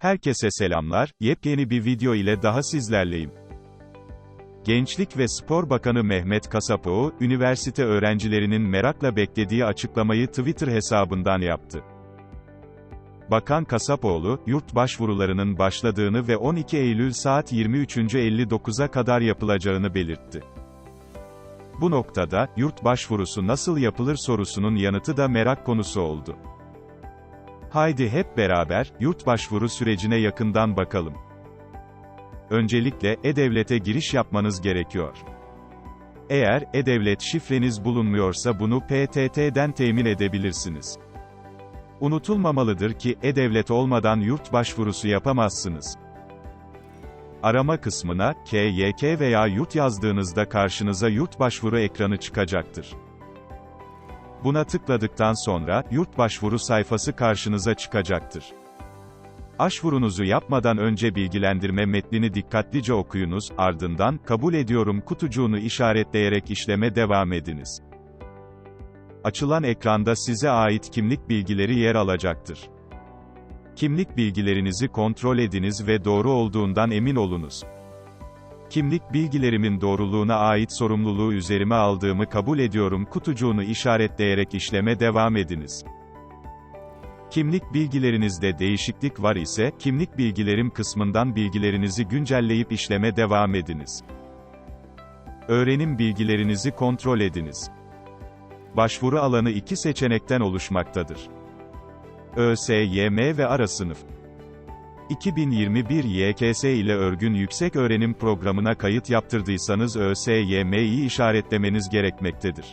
Herkese selamlar, yepyeni bir video ile daha sizlerleyim. Gençlik ve Spor Bakanı Mehmet Kasapoğlu, üniversite öğrencilerinin merakla beklediği açıklamayı Twitter hesabından yaptı. Bakan Kasapoğlu, yurt başvurularının başladığını ve 12 Eylül saat 23.59'a kadar yapılacağını belirtti. Bu noktada, yurt başvurusu nasıl yapılır sorusunun yanıtı da merak konusu oldu. Haydi hep beraber, yurt başvuru sürecine yakından bakalım. Öncelikle, E-Devlet'e giriş yapmanız gerekiyor. Eğer, E-Devlet şifreniz bulunmuyorsa bunu PTT'den temin edebilirsiniz. Unutulmamalıdır ki, E-Devlet olmadan yurt başvurusu yapamazsınız. Arama kısmına, KYK veya yurt yazdığınızda karşınıza yurt başvuru ekranı çıkacaktır. Buna tıkladıktan sonra, yurt başvuru sayfası karşınıza çıkacaktır. Başvurunuzu yapmadan önce bilgilendirme metnini dikkatlice okuyunuz, ardından, kabul ediyorum kutucuğunu işaretleyerek işleme devam ediniz. Açılan ekranda size ait kimlik bilgileri yer alacaktır. Kimlik bilgilerinizi kontrol ediniz ve doğru olduğundan emin olunuz. Kimlik bilgilerimin doğruluğuna ait sorumluluğu üzerime aldığımı kabul ediyorum kutucuğunu işaretleyerek işleme devam ediniz. Kimlik bilgilerinizde değişiklik var ise, kimlik bilgilerim kısmından bilgilerinizi güncelleyip işleme devam ediniz. Öğrenim bilgilerinizi kontrol ediniz. Başvuru alanı iki seçenekten oluşmaktadır. ÖSYM ve ara sınıf. 2021 YKS ile örgün yüksek öğrenim programına kayıt yaptırdıysanız ÖSYM'yi işaretlemeniz gerekmektedir.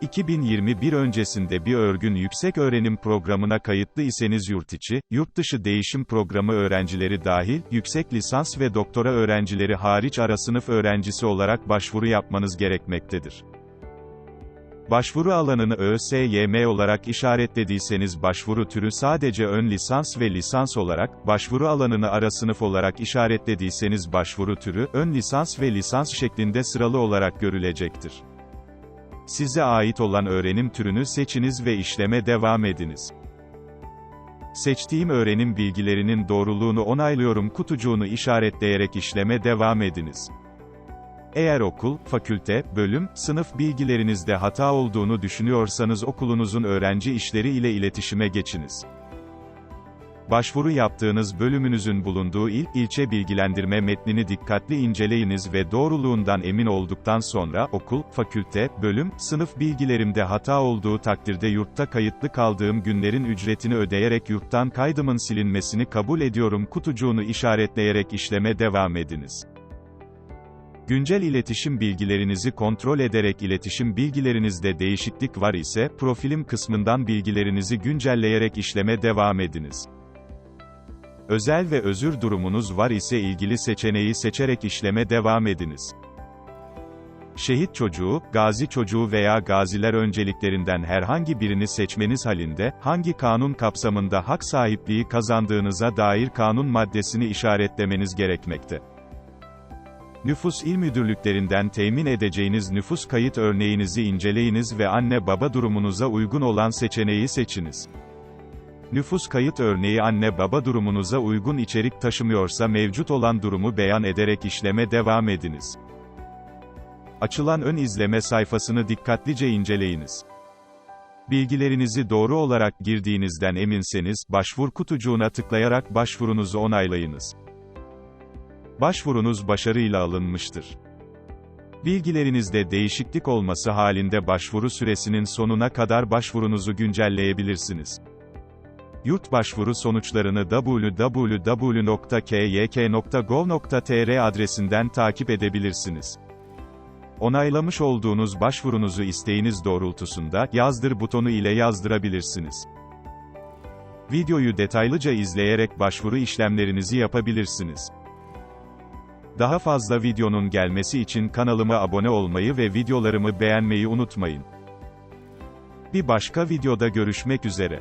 2021 öncesinde bir örgün yüksek öğrenim programına kayıtlı iseniz yurt içi, yurt dışı değişim programı öğrencileri dahil, yüksek lisans ve doktora öğrencileri hariç ara sınıf öğrencisi olarak başvuru yapmanız gerekmektedir. Başvuru alanını ÖSYM olarak işaretlediyseniz başvuru türü sadece ön lisans ve lisans olarak, başvuru alanını ara sınıf olarak işaretlediyseniz başvuru türü, ön lisans ve lisans şeklinde sıralı olarak görülecektir. Size ait olan öğrenim türünü seçiniz ve işleme devam ediniz. Seçtiğim öğrenim bilgilerinin doğruluğunu onaylıyorum kutucuğunu işaretleyerek işleme devam ediniz. Eğer okul, fakülte, bölüm, sınıf bilgilerinizde hata olduğunu düşünüyorsanız okulunuzun öğrenci işleri ile iletişime geçiniz. Başvuru yaptığınız bölümünüzün bulunduğu il, ilçe bilgilendirme metnini dikkatli inceleyiniz ve doğruluğundan emin olduktan sonra, okul, fakülte, bölüm, sınıf bilgilerimde hata olduğu takdirde yurtta kayıtlı kaldığım günlerin ücretini ödeyerek yurttan kaydımın silinmesini kabul ediyorum kutucuğunu işaretleyerek işleme devam ediniz. Güncel iletişim bilgilerinizi kontrol ederek iletişim bilgilerinizde değişiklik var ise, profilim kısmından bilgilerinizi güncelleyerek işleme devam ediniz. Özel ve özür durumunuz var ise ilgili seçeneği seçerek işleme devam ediniz. Şehit çocuğu, gazi çocuğu veya gaziler önceliklerinden herhangi birini seçmeniz halinde, hangi kanun kapsamında hak sahipliği kazandığınıza dair kanun maddesini işaretlemeniz gerekmekte. Nüfus İl Müdürlüklerinden temin edeceğiniz nüfus kayıt örneğinizi inceleyiniz ve anne baba durumunuza uygun olan seçeneği seçiniz. Nüfus kayıt örneği anne baba durumunuza uygun içerik taşımıyorsa mevcut olan durumu beyan ederek işleme devam ediniz. Açılan ön izleme sayfasını dikkatlice inceleyiniz. Bilgilerinizi doğru olarak girdiğinizden eminseniz, başvur kutucuğuna tıklayarak başvurunuzu onaylayınız. Başvurunuz başarıyla alınmıştır. Bilgilerinizde değişiklik olması halinde başvuru süresinin sonuna kadar başvurunuzu güncelleyebilirsiniz. Yurt başvuru sonuçlarını www.kyk.gov.tr adresinden takip edebilirsiniz. Onaylamış olduğunuz başvurunuzu isteğiniz doğrultusunda, yazdır butonu ile yazdırabilirsiniz. Videoyu detaylıca izleyerek başvuru işlemlerinizi yapabilirsiniz. Daha fazla videonun gelmesi için kanalıma abone olmayı ve videolarımı beğenmeyi unutmayın. Bir başka videoda görüşmek üzere.